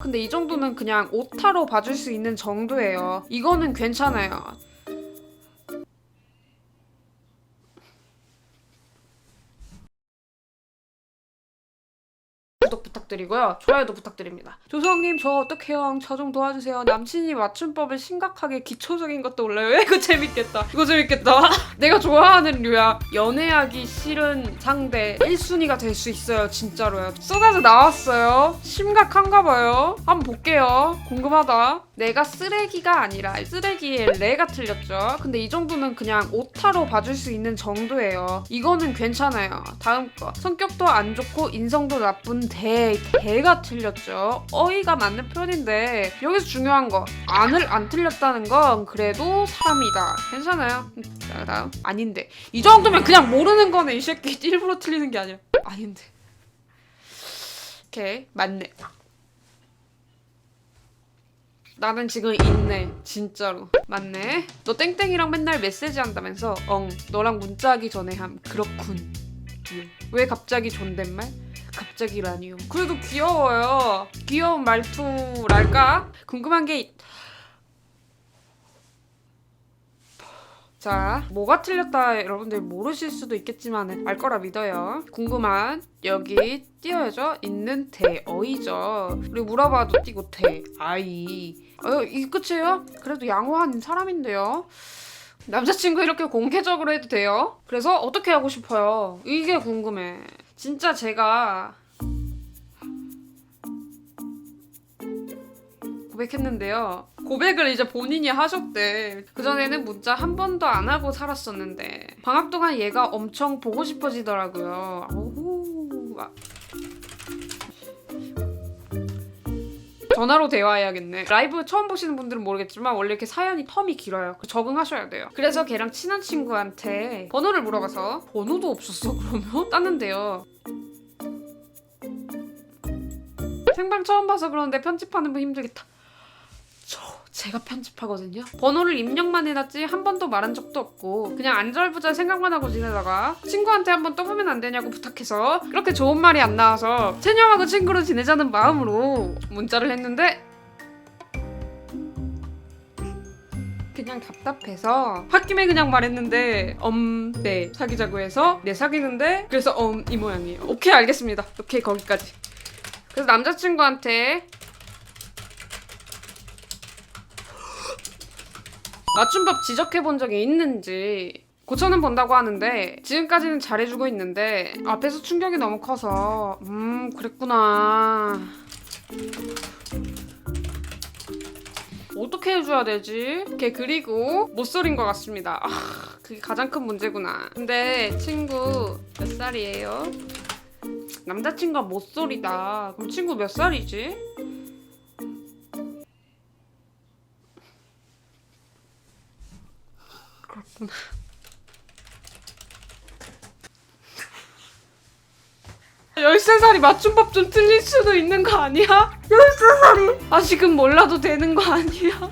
근데 이 정도는 그냥 오타로 봐줄 수 있는 정도예요. 이거는 괜찮아요. 구독 부탁드리고요. 좋아요도 부탁드립니다. 조성님 저 어떡해요? 저 좀 도와주세요. 남친이 맞춤법을 심각하게 기초적인 것도 몰라요. 이거 재밌겠다. 이거 재밌겠다. 내가 좋아하는 류야. 연애하기 싫은 상대 1순위가 될 수 있어요. 진짜로요. 쏟아져 나왔어요. 심각한가 봐요. 한번 볼게요. 궁금하다. 내가 쓰레기가 아니라 쓰레기의 레가 틀렸죠. 근데 이 정도는 그냥 오타로 봐줄 수 있는 정도예요. 이거는 괜찮아요. 다음 거. 성격도 안 좋고 인성도 나쁜 대. 대가 틀렸죠. 어이가 맞는 편인데 여기서 중요한 거. 안을 안 틀렸다는 건 그래도 사람이다. 괜찮아요. 음, 자, 다음. 아닌데. 이 정도면 그냥 모르는 거네. 이 새끼 일부러 틀리는 게 아니라. 아닌데. 오케이. 맞네. 나는 지금 있네 진짜로 맞네 너 땡땡이랑 맨날 메시지 한다면서 엉 너랑 문자 하기 전에 함 그렇군 예. 왜 갑자기 존댓말 갑자기라니요 그래도 귀여워요 귀여운 말투랄까 궁금한 게 있- 자, 뭐가 틀렸다 여러분들 모르실 수도 있겠지만 알 거라 믿어요. 궁금한 여기 띄어야죠. 있는 대 어이죠. 그리고 물어봐도 띄고 대 아이. 어, 이 끝이에요? 그래도 양호한 사람인데요. 남자친구 이렇게 공개적으로 해도 돼요? 그래서 어떻게 하고 싶어요? 이게 궁금해. 진짜 제가 고백했는데요. 고백을 이제 본인이 하셨대. 그전에는 문자 한 번도 안 하고 살았었는데 방학 동안 얘가 엄청 보고 싶어지더라고요. 오호. 아. 전화로 대화해야겠네. 라이브 처음 보시는 분들은 모르겠지만 원래 이렇게 사연이 텀이 길어요. 그 적응하셔야 돼요. 그래서 걔랑 친한 친구한테 번호를 물어봐서 번호도 없었어 그러면? 땄는데요. 생방 처음 봐서 그러는데 편집하는 분 힘들겠다. 저 제가 편집하거든요. 번호를 입력만 해놨지 한 번도 말한 적도 없고 그냥 안절부절 생각만 하고 지내다가 친구한테 한번 떠보면 안 되냐고 부탁해서 그렇게 좋은 말이 안 나와서 채녀하고 친구로 지내자는 마음으로 문자를 했는데 그냥 답답해서 홧김에 그냥 말했는데 엄 네 사귀자고 해서 네 사귀는데 그래서 엄 이 모양이에요. 오케이 알겠습니다. 오케이 거기까지. 그래서 남자친구한테 맞춤법 지적해 본 적이 있는지 고쳐는 본다고 하는데 지금까지는 잘해주고 있는데 앞에서 충격이 너무 커서 음 그랬구나 어떻게 해줘야 되지? 걔 그리고 못소린 것 같습니다 아 그게 가장 큰 문제구나 근데 친구 몇 살이에요? 남자친구가 못소리다 그럼 친구 몇 살이지? 그렇구나. 열세 살이 맞춤법 좀 틀릴 수도 있는 거 아니야? 열세 살이 아직은 몰라도 되는 거 아니야?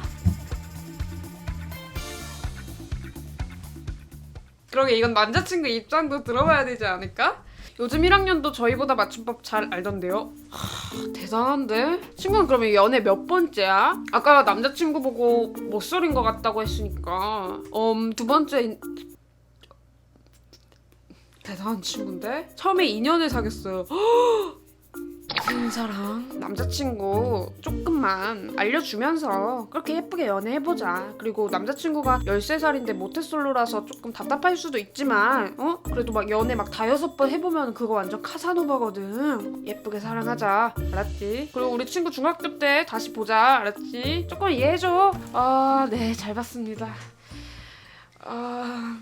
그러게 이건 남자친구 입장도 들어봐야 되지 않을까? 요즘 1학년도 저희보다 맞춤법 잘 알던데요. 하, 대단한데? 친구는 그러면 연애 몇 번째야? 아까 남자친구 보고 못소린 것 같다고 했으니까 음, 두 번째 대단한 친구인데? 처음에 2년을 사귀었어요. 무 슨 사랑? 남자친구 조금만 알려주면서 그렇게 예쁘게 연애해보자. 그리고 남자친구가 13살인데 모태솔로라서 조금 답답할 수도 있지만 어? 그래도 막 연애 막 다여섯 번 해보면 그거 완전 카사노바거든. 예쁘게 사랑하자. 알았지? 그리고 우리 친구 중학교 때 다시 보자. 알았지? 조금 이해해줘. 아, 네, 잘 봤습니다. 아...